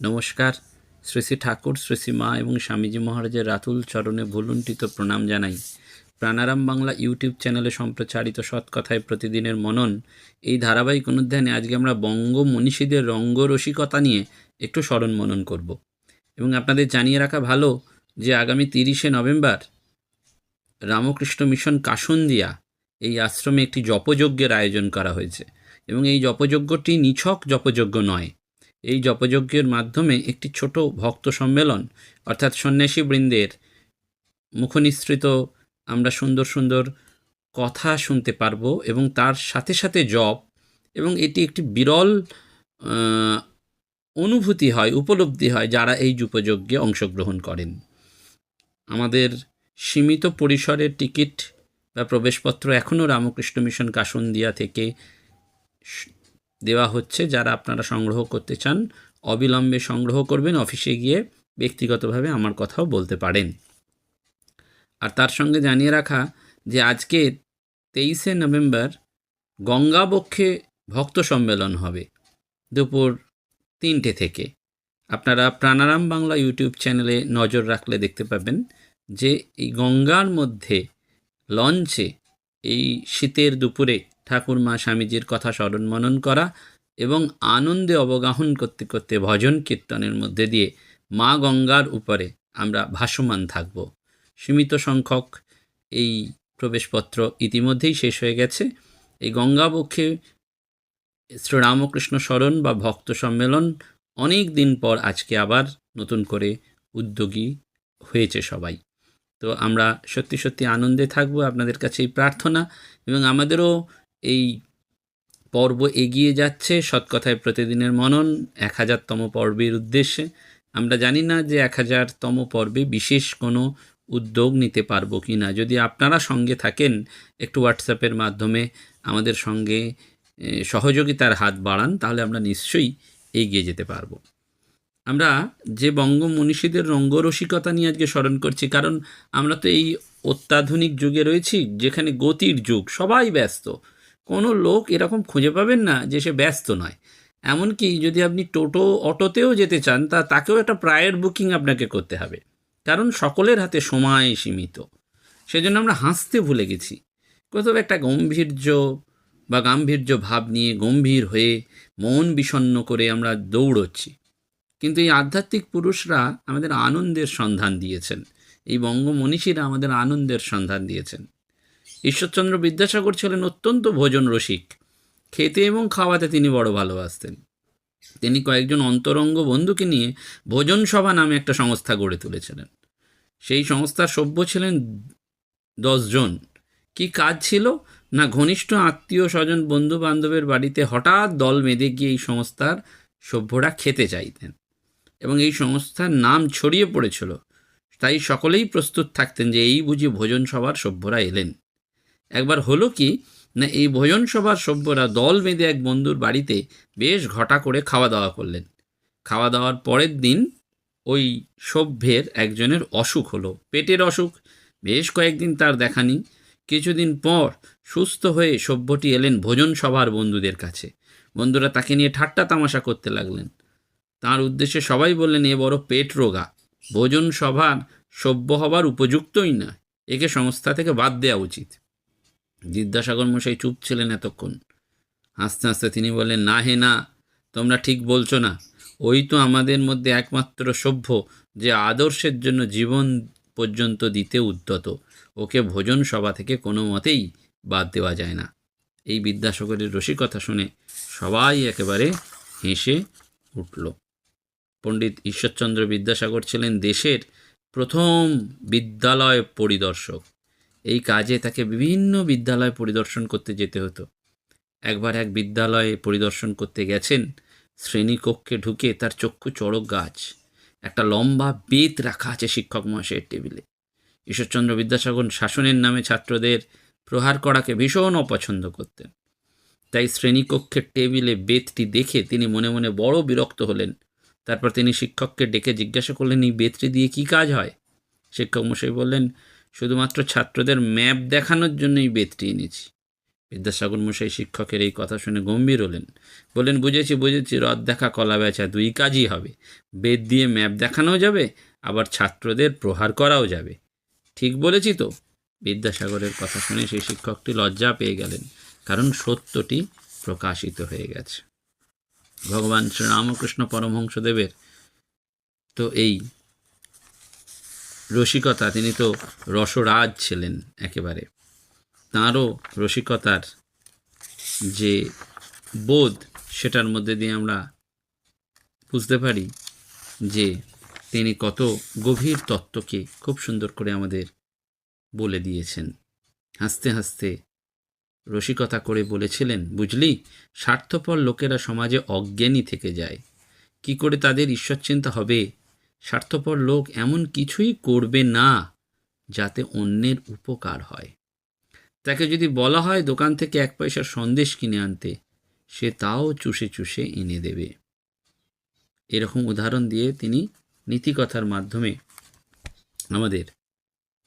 নমস্কার। শ্রী শ্রী ঠাকুর, শ্রী শ্রী মা এবং স্বামীজি মহারাজের রাতুল চরণে ভুলুণ্ঠিত প্রণাম জানাই। প্রাণারাম বাংলা ইউটিউব চ্যানেলে সম্প্রচারিত সৎকথায় প্রতিদিনের মনন, এই ধারাবাহিক অনুধ্যানে আজকে আমরা বঙ্গ মনীষীদের রঙ্গরসিকতা নিয়ে একটু স্মরণ মনন করব। এবং আপনাদের জানিয়ে রাখা ভালো যে আগামী তিরিশে নভেম্বর রামকৃষ্ণ মিশন কাসন্দিয়া এই আশ্রমে একটি জপযজ্ঞের আয়োজন করা হয়েছে। এবং এই জপযজ্ঞটি নিছক জপযজ্ঞ নয় এই জপযজ্ঞের মাধ্যমে একটি ছোট ভক্ত সম্মেলন, অর্থাৎ সন্ন্যাসী বৃন্দের মুখনিসৃত আমরা সুন্দর সুন্দর কথা শুনতে পারব এবং তার সাথে সাথে জপ এবং এটি একটি বিরল অনুভূতি হয়, উপলব্ধি হয় যারা এই যুপযজ্ঞে অংশগ্রহণ করেন। আমাদের সীমিত পরিসরের টিকিট বা প্রবেশপত্র এখনও রামকৃষ্ণ মিশন কাসন্দিয়া থেকে দেওয়া হচ্ছে যারা আপনারা সংগ্রহ করতে চান, অবিলম্বে সংগ্রহ করবেন, অফিসে গিয়ে ব্যক্তিগতভাবে আমার কথাও বলতে পারেন। আর তার সঙ্গে জানিয়ে রাখা যে আজকে তেইশে নভেম্বর গঙ্গাবক্ষে ভক্ত সম্মেলন হবে দুপুর তিনটে থেকে। আপনারা প্রাণারাম বাংলা ইউটিউব চ্যানেলে নজর রাখলে দেখতে পাবেন যে এই গঙ্গার মধ্যে লঞ্চে এই শীতের দুপুরে ঠাকুরমা স্বামীজির কথা স্মরণ মনন করা এবং আনন্দে অবগাহন করতে করতে ভজন কীর্তনের মধ্যে দিয়ে মা গঙ্গার উপরে আমরা ভাসমান থাকব। সীমিত সংখ্যক এই প্রবেশপত্র ইতিমধ্যেই শেষ হয়ে গেছে। এই গঙ্গাবক্ষে শ্রীরামকৃষ্ণ স্মরণ বা ভক্ত সম্মেলন অনেক দিন পর আজকে আবার নতুন করে উদ্যোগী হয়েছে সবাই। তো আমরা সত্যি সত্যি আনন্দে থাকব। আপনাদের কাছে এই প্রার্থনা এবং আমাদেরও এই পর্ব এগিয়ে যাচ্ছে সৎকথায় প্রতিদিনের মনন এক হাজারতম পর্বের উদ্দেশ্যে। আমরা জানি না যে এক হাজারতম পর্বে বিশেষ কোনো উদ্যোগ নিতে পারব কি না। যদি আপনারা সঙ্গে থাকেন, একটু হোয়াটসঅ্যাপের মাধ্যমে আমাদের সঙ্গে সহযোগিতার হাত বাড়ান, তাহলে আমরা নিশ্চয়ই এগিয়ে যেতে পারব। আমরা যে বঙ্গ মনীষীদের রঙ্গরসিকতা নিয়ে আজকে স্মরণ করছি, কারণ আমরা তো এই অত্যাধুনিক যুগে রয়েছি, যেখানে গতির যুগ, সবাই ব্যস্ত। কোনো লোক এরকম খুঁজে পাবেন না যে সে ব্যস্ত নয়। এমনকি যদি আপনি টোটো অটোতেও যেতে চান, তা তাকেও একটা প্রায়ের বুকিং আপনাকে করতে হবে। কারণ সকলের হাতে সময় সীমিত। সেজন্য আমরা হাসতে ভুলে গেছি। কোথাও একটা গম্ভীর্য বা গাম্ভীর্য ভাব নিয়ে গম্ভীর হয়ে মন বিষণ্ণ করে আমরা দৌড়চ্ছি। কিন্তু এই আধ্যাত্মিক পুরুষরা আমাদের আনন্দের সন্ধান দিয়েছেন। এই বঙ্গ মনীষীরা আমাদের আনন্দের সন্ধান দিয়েছেন। ঈশ্বরচন্দ্র বিদ্যাসাগর ছিলেন অত্যন্ত ভোজন রসিক। খেতে এবং খাওয়াতে তিনি বড় ভালোবাসতেন। তিনি কয়েকজন অন্তরঙ্গ বন্ধুকে নিয়ে ভোজন সভা নামে একটা সংস্থা গড়ে তুলেছিলেন। সেই সংস্থার সভ্য ছিলেন দশজন কি কাজ ছিল? না ঘনিষ্ঠ আত্মীয় স্বজন বন্ধু বান্ধবের বাড়িতে হঠাৎ দল বেঁধে গিয়ে এই সংস্থার সভ্যরা খেতে চাইতেন এবং এই সংস্থার নাম ছড়িয়ে পড়েছিল। তাই সকলেই প্রস্তুত থাকতেন যে এই বুঝি ভোজন সভার সভ্যরা এলেন। একবার হলো কি, না এই ভোজন সভার সভ্যরা দল বেঁধে এক বন্ধুর বাড়িতে বেশ ঘটা করে খাওয়া দাওয়া করলেন। খাওয়া দাওয়ার পরের দিন ওই সভ্যের একজনের অসুখ হলো। পেটের অসুখ, বেশ কয়েকদিন তার দেখা নেই। কিছুদিন পর সুস্থ হয়ে সভ্যটি এলেন ভোজন সভার বন্ধুদের কাছে। বন্ধুরা তাকে নিয়ে ঠাট্টা তামাশা করতে লাগলেন। তার উদ্দেশ্যে সবাই বললেন, এ বড় পেট রোগা। ভোজন সভার সভ্য হবার উপযুক্তই না। একে সংস্থা থেকে বাদ দেওয়া উচিত। বিদ্যাসাগর মশাই চুপ ছিলেন এতক্ষণ। হাসতে হাসতে তিনি বললেন, না হে না, তোমরা ঠিক বলছো না। ওই তো আমাদের মধ্যে একমাত্র সভ্য যে আদর্শের জন্য জীবন পর্যন্ত দিতে উদ্যত। ওকে ভোজন সভা থেকে কোনো মতেই বাদ দেওয়া যায় না। এই বিদ্যাসাগরের রসিকতা শুনে সবাই একেবারে হেসে উঠল। পণ্ডিত ঈশ্বরচন্দ্র বিদ্যাসাগর ছিলেন দেশের প্রথম বিদ্যালয় পরিদর্শক। এই কাজে তাকে বিভিন্ন বিদ্যালয় পরিদর্শন করতে যেতে হতো। একবার এক বিদ্যালয়ে পরিদর্শন করতে গেছেন, শ্রেণীকক্ষে ঢুকে তার চক্ষু চড়ক গাছ, একটা লম্বা বেত রাখা আছে শিক্ষক মহাশয়ের টেবিলে। ঈশ্বরচন্দ্র বিদ্যাসাগর শাসনের নামে ছাত্রদের প্রহার করাকে ভীষণ অপছন্দ করতেন। তাই শ্রেণীকক্ষের টেবিলে বেতটি দেখে তিনি মনে মনে বড় বিরক্ত হলেন। তারপর তিনি শিক্ষককে ডেকে জিজ্ঞাসা করলেন, এই বেতটি দিয়ে কী কাজ হয়? শিক্ষক মশাই বললেন শুধুমাত্র ছাত্রদের ম্যাপ দেখানোর জন্যই বেতটি এনেছি। বিদ্যাসাগর মশাই শিক্ষকের এই কথা শুনে গম্ভীর হলেন। বললেন, বুঝেছি বুঝেছি, রথ দেখা কলা বেচা দুই কাজই হবে। বেদ দিয়ে ম্যাপ দেখানোও যাবে, আবার ছাত্রদের প্রহার করাও যাবে। ঠিক বলেছি তো? বিদ্যাসাগরের কথা শুনে সেই শিক্ষকটি লজ্জা পেয়ে গেলেন, কারণ সত্যটি প্রকাশিত হয়ে গেছে। ভগবান শ্রীরামকৃষ্ণ পরমহংসদেবের তো এই রসিকতা, তিনি তো রসরাজ ছিলেন একেবারে। তাঁরও রসিকতার যে বোধ, সেটার মধ্যে দিয়ে আমরা বুঝতে পারি যে তিনি কত গভীর তত্ত্বকে খুব সুন্দর করে আমাদের বলে দিয়েছেন। হাসতে হাসতে রসিকতা করে বলেছিলেন, বুঝলি, স্বার্থপর লোকেরা সমাজে অজ্ঞানী থেকে যায়। কি করে তাদের ঈশ্বর চিন্তা হবে? স্বার্থপর লোক এমন কিছুই করবে না যাতে অন্যের উপকার হয়। তাকে যদি বলা হয় দোকান থেকে এক পয়সার সন্দেশ কিনে আনতে, সে তাও চুষে চুষে এনে দেবে। এরকম উদাহরণ দিয়ে তিনি নীতিকথার মাধ্যমে আমাদের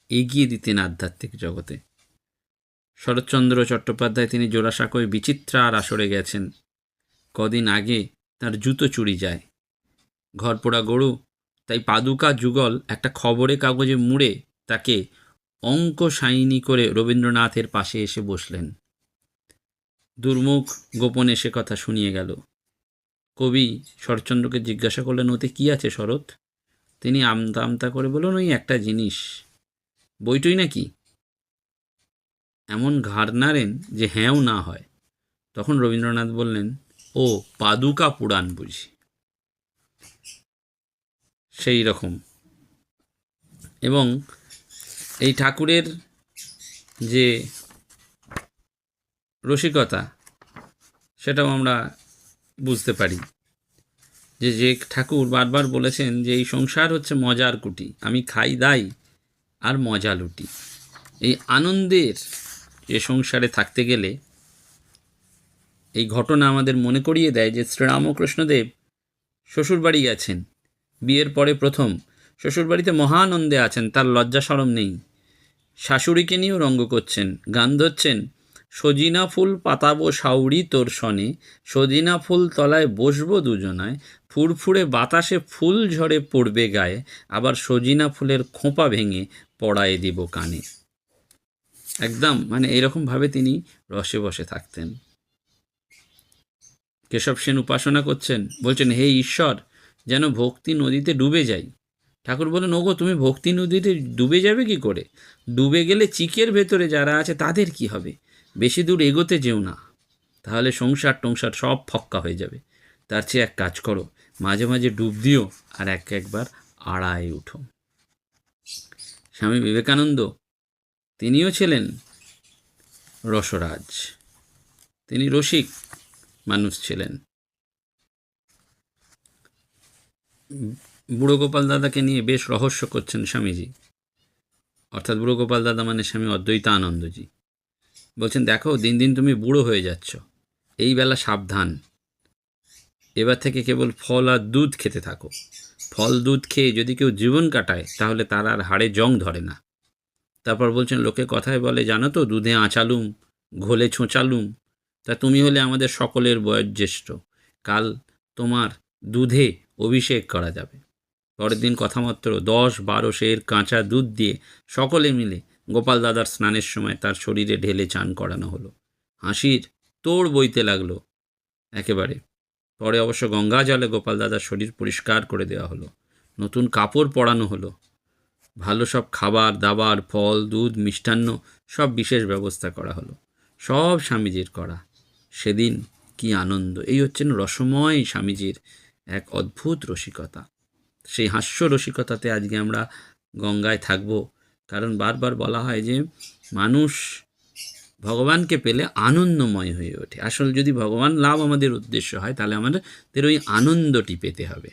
এগিয়ে দিতেন আধ্যাত্মিক জগতে। শরৎচন্দ্র চট্টোপাধ্যায় তিনি জোড়াসাঁকোয় বিচিত্রার আসরে গেছেন। কদিন আগে তার জুতো চুরি যায়। ঘরপোড়া গরু তাই পাদুকা যুগল একটা খবরে কাগজে মুড়ে তাকে অঙ্ক সাইনি করে রবীন্দ্রনাথের পাশে এসে বসলেন। দুর্মুখ গোপনে সে কথা শুনিয়ে গেল। কবি শরৎচন্দ্রকে জিজ্ঞাসা করলেন, ওতে কি আছে শরৎ? তিনি আমতা আমতা করে বললেন, ওই একটা জিনিস। বইটই নাকি? এমন ঘাড় নাড়েন যে হ্যাঁও না হয়। তখন রবীন্দ্রনাথ বললেন, ও পাদুকা পুরাণ বুঝি। সেই রকম। এবং এই ঠাকুরের যে রসিকতা, সেটাও আমরা বুঝতে পারি। যে যে ঠাকুর বারবার বলেছেন যে, এই সংসার হচ্ছে মজার কুটি, আমি খাই দাই আর মজা লুটি। এই আনন্দের যে সংসারে থাকতে গেলে এই ঘটনা আমাদের মনে করিয়ে দেয় যে, শ্রীরামকৃষ্ণদেব শ্বশুরবাড়ি গেছেন। বিয়ের পরে প্রথম। শ্বশুরবাড়িতে মহানন্দে আছেন, তার লজ্জা সরম নেই। শাশুড়িকে নিয়েও রঙ্গ করছেন, গান ধরছেন। সজিনা ফুল পাতাবো সাউরি তোর সনে, সজিনা ফুল তলায় বসবো দুজনায়। ফুরফুরে বাতাসে ফুল ঝরে পড়বে গায়ে, আবার সজিনা ফুলের খোঁপা ভেঙে পড়ায় দিব কানে। একদম মানে এরকমভাবে তিনি রসে বসে থাকতেন। কেশব সেন উপাসনা করছেন, বলছেন, হে ঈশ্বর যেন ভক্তি নদীতে ডুবে যাই। ঠাকুর বলেন ওগো, তুমি ভক্তি নদীতে ডুবে যাবে কি করে? ডুবে গেলে চিকের ভেতরে যারা আছে তাদের কি হবে? বেশি দূর এগোতে যেও না। তাহলে সংসার টংসার সব ফক্কা হয়ে যাবে। তার চেয়ে এক কাজ করো, মাঝে মাঝে ডুব দিও আর এক একবার আড়ায় উঠো। স্বামী বিবেকানন্দ, তিনিও ছিলেন রসরাজ। তিনি রসিক মানুষ ছিলেন। বুড়ো গোপাল দাদাকে নিয়ে বেশ রহস্য করছেন স্বামীজি। অর্থাৎ বুড়ো গোপাল দাদা মানে স্বামী অদ্বৈত আনন্দজি বলছেন, দেখো, দিন দিন তুমি বুড়ো হয়ে যাচ্ছ। এই বেলা সাবধান। এবার থেকে কেবল ফল আর দুধ খেতে থাকো। ফল, দুধ খেয়ে যদি কেউ জীবন কাটায়, তাহলে তার আর হাড়ে জং ধরে না। তারপর বলছেন, লোকে কথায় বলে, জানো তো, দুধে আঁচালুম, ঘোলে ছোঁচালুম। তা তুমি হলে আমাদের সকলের বয়োজ্যেষ্ঠ। কাল তোমার দুধে অভিষেক করা যাবে। পরের দিন কথামাত্র দশ বারো শের কাঁচা দুধ দিয়ে সকলে মিলে গোপাল দাদার স্নানের সময় তার শরীরে ঢেলে চান করানো হলো। হাসির তোড় বইতে লাগল একেবারে। পরে অবশ্য গঙ্গা জলে গোপাল দাদার শরীর পরিষ্কার করে দেওয়া হলো। নতুন কাপড় পরানো হলো। ভালো সব খাবার, দাবার, ফল, দুধ, মিষ্টান্ন সব বিশেষ ব্যবস্থা করা হলো। সব স্বামীজির করা। সেদিন কি আনন্দ। এই হচ্ছেন রসময় স্বামীজির এক অদ্ভুত রসিকতা। সেই হাস্য রসিকতাতে আজকে আমরা গঙ্গায় থাকব। কারণ বারবার বলা হয় যে, মানুষ ভগবানকে পেলে আনন্দময় হয়ে ওঠে। আসল যদি ভগবান লাভ আমাদের উদ্দেশ্য হয়, তাহলে আমাদের ওই আনন্দটি পেতে হবে।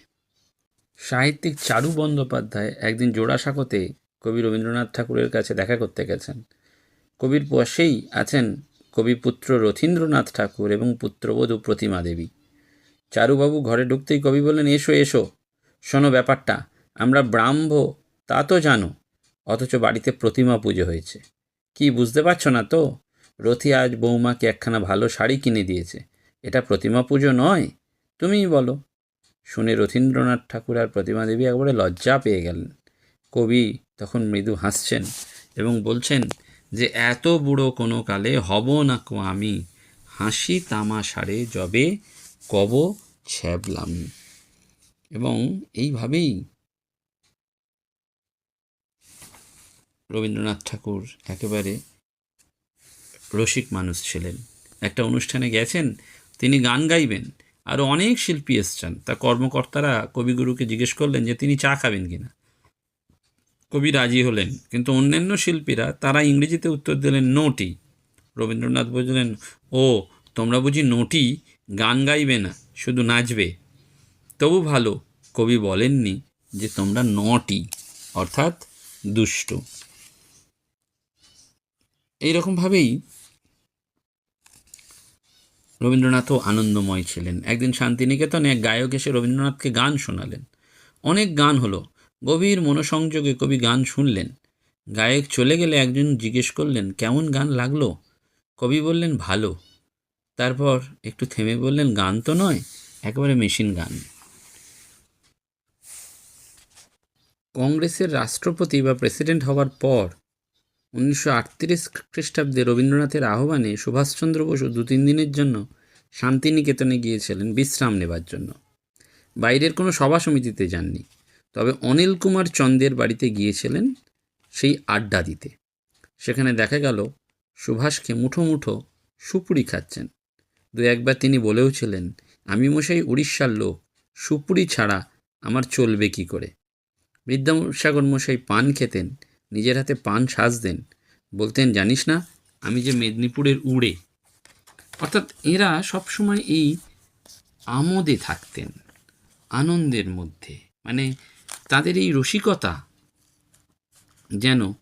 সাহিত্যিক চারু বন্দ্যোপাধ্যায় একদিন জোড়াসাঁকোতে কবি রবীন্দ্রনাথ ঠাকুরের কাছে দেখা করতে গেছেন। কবির পাশেই আছেন কবিপুত্র রথীন্দ্রনাথ ঠাকুর এবং পুত্রবধূ প্রতিমা দেবী। চারুবাবু ঘরে ঢুকতেই কবি বললেন, এসো এসো। শোনো ব্যাপারটা। আমরা ব্রাহ্ম, তা তো জানো। অথচ বাড়িতে প্রতিমা পুজো হয়েছে। কি, বুঝতে পারছ না তো? রথি আজ বৌমাকে একখানা ভালো শাড়ি কিনে দিয়েছে। এটা প্রতিমা পুজো নয়? তুমিই বলো। শুনে রথীন্দ্রনাথ ঠাকুর আর প্রতিমা দেবী একবারে লজ্জা পেয়ে গেলেন। কবি তখন মৃদু হাসছেন এবং বলছেন, যে এত বুড়ো কোনো কালে হব না কো আমি? হাসি তামাশারে যবে কব ছ্যাবলামি। এবং এইভাবেই রবীন্দ্রনাথ ঠাকুর একেবারে রসিক মানুষ ছিলেন। একটা অনুষ্ঠানে গেছেন, তিনি গান গাইবেন আরও অনেক শিল্পী এসছেন। তা কর্মকর্তারা কবিগুরুকে জিজ্ঞেস করলেন যে, তিনি চা খাবেন কিনা? কবি রাজি হলেন, কিন্তু অন্যান্য শিল্পীরা, তারা ইংরেজিতে উত্তর দিলেন, নোটি। রবীন্দ্রনাথ বললেন, ও, তোমরা বুঝি নোটি গান গাইবে না, শুধু নাচবে। তবু ভালো, কবি বলেননি যে তোমরা নটি অর্থাৎ দুষ্ট। এইরকমভাবেই রবীন্দ্রনাথও আনন্দময় ছিলেন। একদিন শান্তিনিকেতনে এক গায়ক এসে রবীন্দ্রনাথকে গান শোনালেন। অনেক গান হলো। গভীর মনোসংযোগে কবি গান শুনলেন। গায়ক চলে গেলে একজন জিজ্ঞেস করলেন, কেমন গান লাগল? কবি বললেন, ভালো। তারপর একটু থেমে বললেন, গান তো নয়, একেবারে মেশিন গান। কংগ্রেসের রাষ্ট্রপতি বা প্রেসিডেন্ট হওয়ার পর উনিশশো আটত্রিশ খ্রিস্টাব্দে রবীন্দ্রনাথের আহ্বানে সুভাষচন্দ্র বসু দু তিন দিনের জন্য শান্তিনিকেতনে গিয়েছিলেন বিশ্রাম নেবার জন্য। বাইরের কোনো সভা সমিতিতে যাননি, তবে অনিল কুমার চন্দের বাড়িতে গিয়েছিলেন সেই আড্ডা দিতে। সেখানে দেখা গেল, সুভাষকে মুঠো মুঠো সুপুরি খাচ্ছেন। দু একবার তিনি বলেওছিলেন আমি মশাই উড়িষ্যার লোক, সুপুরি ছাড়া আমার চলবে কি করে? বিদ্যাসাগর মশাই পান খেতেন, নিজের হাতে পান সাজতেন বলতেন, জানিস না, আমি যে মেদিনীপুরের উড়ে। অর্থাৎ এরা সবসময় এই আমোদে থাকতেন, আনন্দের মধ্যে মানে তাদের এই রসিকতা যেন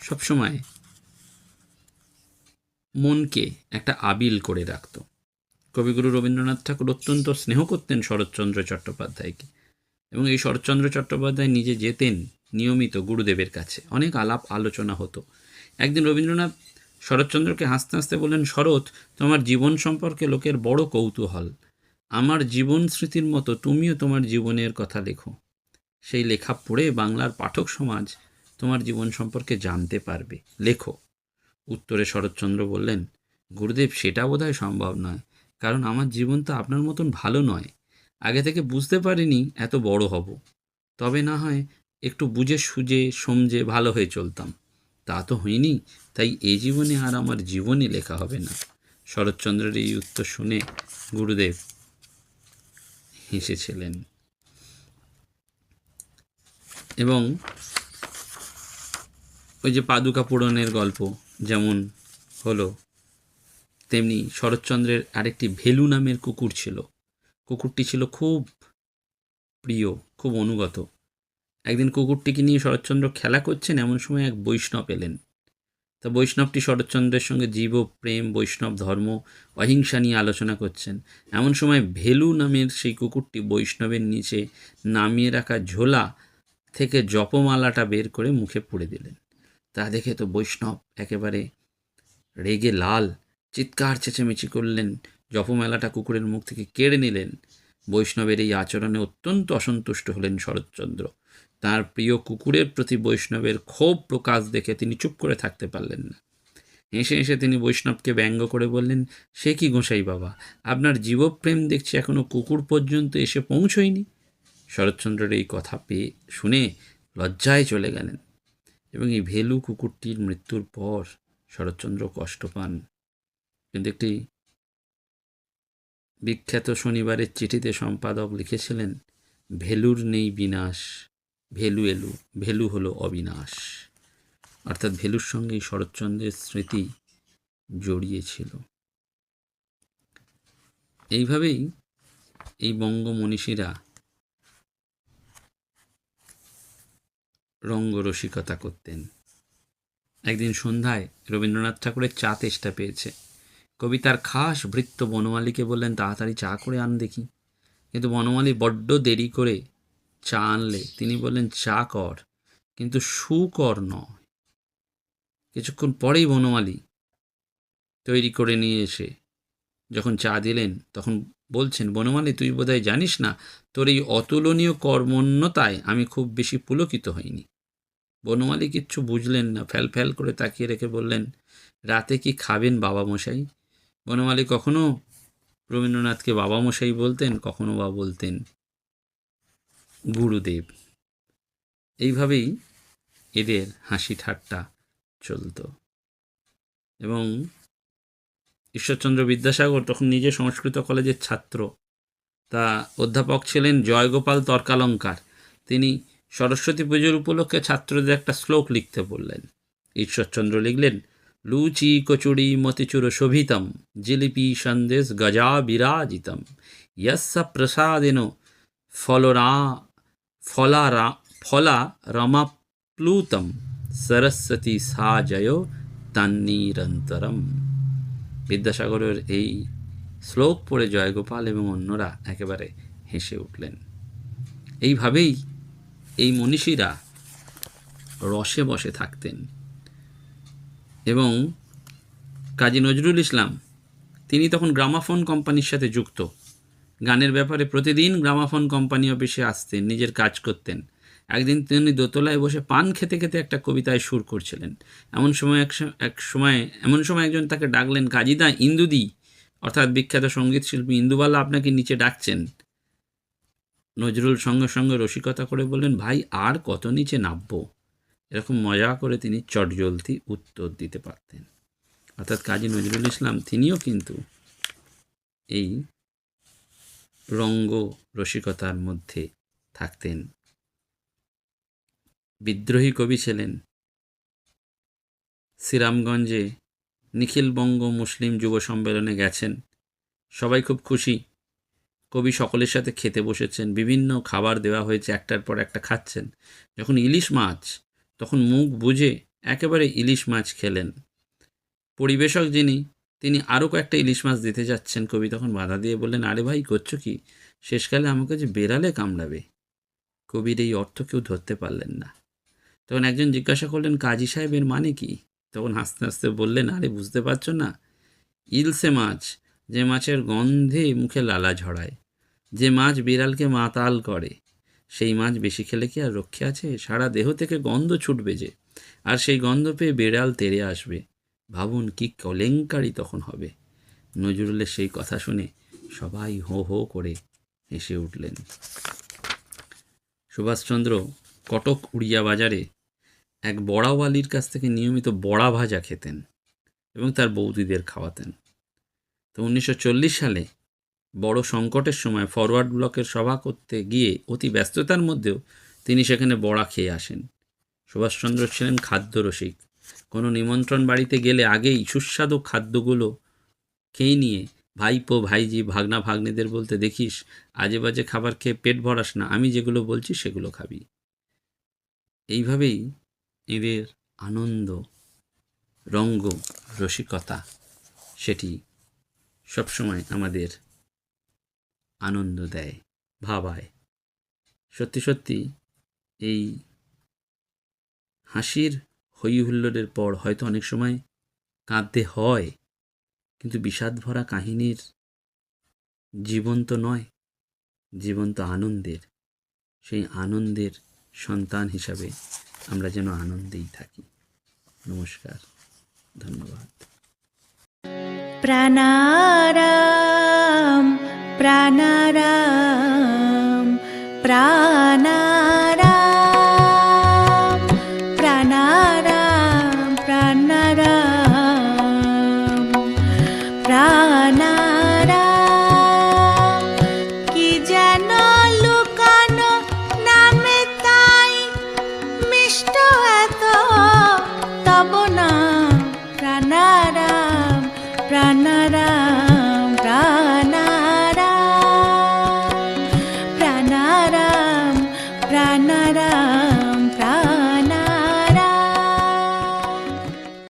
সবসময় মনকে একটা আবিল করে রাখত। কবিগুরু রবীন্দ্রনাথ ঠাকুর অত্যন্ত স্নেহ করতেন শরৎচন্দ্র চট্টোপাধ্যায়কে। এবং এই শরৎচন্দ্র চট্টোপাধ্যায় নিজে যেতেন নিয়মিত গুরুদেবের কাছে। অনেক আলাপ আলোচনা হতো। একদিন রবীন্দ্রনাথ শরৎচন্দ্রকে হাসতে হাসতে বললেন, শরৎ, তোমার জীবন সম্পর্কে লোকের বড় কৌতূহল। আমার জীবন স্মৃতির মতো তুমিও তোমার জীবনের কথা লেখো। সেই লেখা পড়ে বাংলার পাঠক সমাজ তোমার জীবন সম্পর্কে জানতে পারবে। লেখো। উত্তরে শরৎচন্দ্র বললেন, গুরুদেব, সেটা বোধহয় সম্ভব নয়। কারণ আমার জীবন তো আপনার মতন ভালো নয়। আগে থেকে বুঝতে পারিনি এত বড় হব। তবে না হয় একটু বুঝে সুঝে সমঝে ভালো হয়ে চলতাম। তা তো হয়নি, তাই এই জীবনে আর আমার জীবনই লেখা হবে না। শরৎচন্দ্রের এই উত্তর শুনে গুরুদেব হেসেছিলেন। এবং ওই যে পাদুকা পূরণের গল্প যেমন হলো তেমনি শরৎচন্দ্রের আরেকটি ভেলু নামের কুকুর ছিল। কুকুরটি ছিল খুব প্রিয়, খুব অনুগত। একদিন কুকুরটিকে নিয়ে শরৎচন্দ্র খেলা করছেন, এমন সময় এক বৈষ্ণব এলেন। তা বৈষ্ণবটি শরৎচন্দ্রের সঙ্গে জীব, প্রেম, বৈষ্ণব, ধর্ম, অহিংসা নিয়ে আলোচনা করছেন। এমন সময় ভেলু নামের সেই কুকুরটি বৈষ্ণবের নিচে নামিয়ে রাখা ঝোলা থেকে জপমালাটা বের করে মুখে পুড়ে দিলেন। তা দেখে তো বৈষ্ণব একেবারে রেগে লাল চিৎকার চেঁচেমেচি করলেন। জপমেলাটা কুকুরের মুখ থেকে কেড়ে নিলেন। বৈষ্ণবের এই আচরণে অত্যন্ত অসন্তুষ্ট হলেন শরৎচন্দ্র। তার প্রিয় কুকুরের প্রতি বৈষ্ণবের ক্ষোভ প্রকাশ দেখে তিনি চুপ করে থাকতে পারলেন না। হেসে হেসে তিনি বৈষ্ণবকে ব্যঙ্গ করে বললেন, সে কি গোসাই বাবা? আপনার জীবপ্রেম দেখছি এখনও কুকুর পর্যন্ত এসে পৌঁছয়নি? শরৎচন্দ্রের এই কথা পেয়ে শুনে লজ্জায় চলে গেলেন। এবং এই ভেলু কুকুরটির মৃত্যুর পর শরৎচন্দ্র কষ্ট পান। কিন্তু একটি বিখ্যাত শনিবারের চিঠিতে সম্পাদক লিখেছিলেন, ভেলুর নেই বিনাশ, ভেলু এলু, ভেলু হলো অবিনাশ। অর্থাৎ ভেলুর সঙ্গেই শরৎচন্দ্রের স্মৃতি জড়িয়েছিল। এইভাবেই এই বঙ্গ মনীষীরা রঙ্গরসিকতা করতেন। একদিন সন্ধ্যায় রবীন্দ্রনাথ ঠাকুরের চা তেষ্টা পেয়েছে। কবি তার খাস ভৃত্য বনমালীকে বললেন, তাড়াতাড়ি চা করে আন দেখি। কিন্তু বনমালী বড্ড দেরি করে চা আনলে। তিনি বললেন, চা কর, কিন্তু সুকর নয়। কিছুক্ষণ পরেই বনমালী তৈরি করে নিয়ে এসে যখন চা দিলেন, তখন বলছেন, বনমালী, তুই বোধহয় জানিস না, তোর এই অতুলনীয় কর্মণ্যতায় আমি খুব বেশি পুলকিত হইনি। বনমালী কিচ্ছু বুঝলেন না, ফ্যাল ফ্যাল করে তাকিয়ে রেখে বললেন, রাতে কি খাবেন বাবা মশাই? বনমালী কখনো রবীন্দ্রনাথকে বাবা মশাই বলতেন, কখনো বা বলতেন গুরুদেব। এইভাবেই এদের হাসি ঠাট্টা চলত। এবং ঈশ্বরচন্দ্র বিদ্যাসাগর তখন নিজে সংস্কৃত কলেজের ছাত্র। তা অধ্যাপক ছিলেন জয়গোপাল তর্কালঙ্কার। তিনি সরস্বতী পুজোর উপলক্ষে ছাত্রদের একটা শ্লোক লিখতে বললেন। ঈশ্বরচন্দ্র লিখলেন লুচি, কচুরি, মতিচুর শোভিতম, জিলিপি, সন্দেশ, গজা বিরাজিতম। ইয়স্য প্রসাদেন ফলরা, ফলারা, ফলা রমাপ্লুতম। সরস্বতী সা জয় তান্নিরন্তরম। বিদ্যাসাগরের এই শ্লোক পড়ে জয়গোপাল এবং অন্যরা একেবারে হেসে উঠলেন। এইভাবেই এই মনীষীরা রসে বসে থাকতেন। এবং কাজী নজরুল ইসলাম, তিনি তখন গ্রামাফোন কোম্পানির সাথে যুক্ত। গানের ব্যাপারে প্রতিদিন গ্রামাফোন কোম্পানি অফিসে আসতেন, নিজের কাজ করতেন। একদিন তিনি দোতলায় বসে পান খেতে খেতে একটা কবিতায় সুর করছিলেন। এমন সময় এক এক সময়, এমন সময় একজন তাকে ডাকলেন কাজীদা ইন্দুদি। অর্থাৎ বিখ্যাত সংগীত শিল্পী ইন্দুবালা আপনাকে নিচে ডাকছেন। নজরুল সঙ্গে সঙ্গে রসিকতা করে বললেন, ভাই, আর কত নিচে নামবো? এরকম মজা করে তিনি চটজলতি উত্তর দিতে পারতেন। অর্থাৎ কাজী নজরুল ইসলাম, তিনিও কিন্তু এই রঙ্গ রসিকতার মধ্যে থাকতেন। বিদ্রোহী কবি ছিলেন। শ্রীরামগঞ্জে নিখিলবঙ্গ মুসলিম যুব সম্মেলনে গেছেন। সবাই খুব খুশি। কবি সকলের সাথে খেতে বসেছেন। বিভিন্ন খাবার দেওয়া হয়েছে একটার পর একটা খাচ্ছেন। যখন ইলিশ মাছ তখন মুখ বুঝে একেবারে ইলিশ মাছ খেলেন। পরিবেশক যিনি, তিনি আরও কয়েকটা ইলিশ মাছ দিতে যাচ্ছেন। কবি তখন বাধা দিয়ে বললেন, আরে ভাই, করছ কি? শেষকালে আমাকে যে বেড়ালে কামড়াবে। কবির এই অর্থ কেউ ধরতে পারলেন না। তখন একজন জিজ্ঞাসা করলেন, কাজী সাহেবের মানে কি? তখন হাসতে হাসতে বললেন, আরে, বুঝতে পারছ না? ইলসে মাছ, যে মাছের গন্ধে মুখে লালা ঝরায়, যে মাছ বিড়ালকে মাতাল করে সেই মাছ বেশি খেলে কি আর রক্ষে আছে? সারা দেহ থেকে গন্ধ ছুটবে যে। আর সেই গন্ধ পেয়ে বিড়াল তেড়ে আসবে। ভাবুন কি কলেঙ্কারি তখন হবে। নজরুলের সেই কথা শুনে সবাই হো হো করে হেসে উঠলেন। সুভাষচন্দ্র কটক উড়িয়া বাজারে এক বড়াওয়ালির কাছ থেকে নিয়মিত বড়া ভাজা খেতেন এবং তার বৌদিদের খাওয়াতেন। তো উনিশশো চল্লিশ সালে বড় সংকটের সময় ফরওয়ার্ড ব্লকের সভা করতে গিয়ে অতি ব্যস্ততার মধ্যেও তিনি সেখানে বড়া খেয়ে আসেন। সুভাষচন্দ্র ছিলেন খাদ্যরসিক কোনো নিমন্ত্রণ বাড়িতে গেলে আগেই সুস্বাদু খাদ্যগুলো খেয়ে নিয়ে ভাইপো, ভাইজি, ভাগনা, ভাগ্নেদের বলতে, দেখিস আজে বাজে খাবার খেয়ে পেট ভরাস না, আমি যেগুলো বলছি সেগুলো খাবি। এইভাবেই এদের আনন্দ, রঙ্গ, রসিকতা, সেটি সবসময় আমাদের আনন্দ দেয়, ভাবায়। সত্যি সত্যি এই হাসির হই হুল্লোড়ের পর হয়তো অনেক সময় কাঁদতে হয়, কিন্তু বিষাদ ভরা কাহিনীর জীবন্ত নয়, জীবন্ত আনন্দের। সেই আনন্দের সন্তান হিসাবে আমরা যেন আনন্দেই থাকি। নমস্কার, ধন্যবাদ। প্রাণারাম প্রাণারাম প্রাণারাম।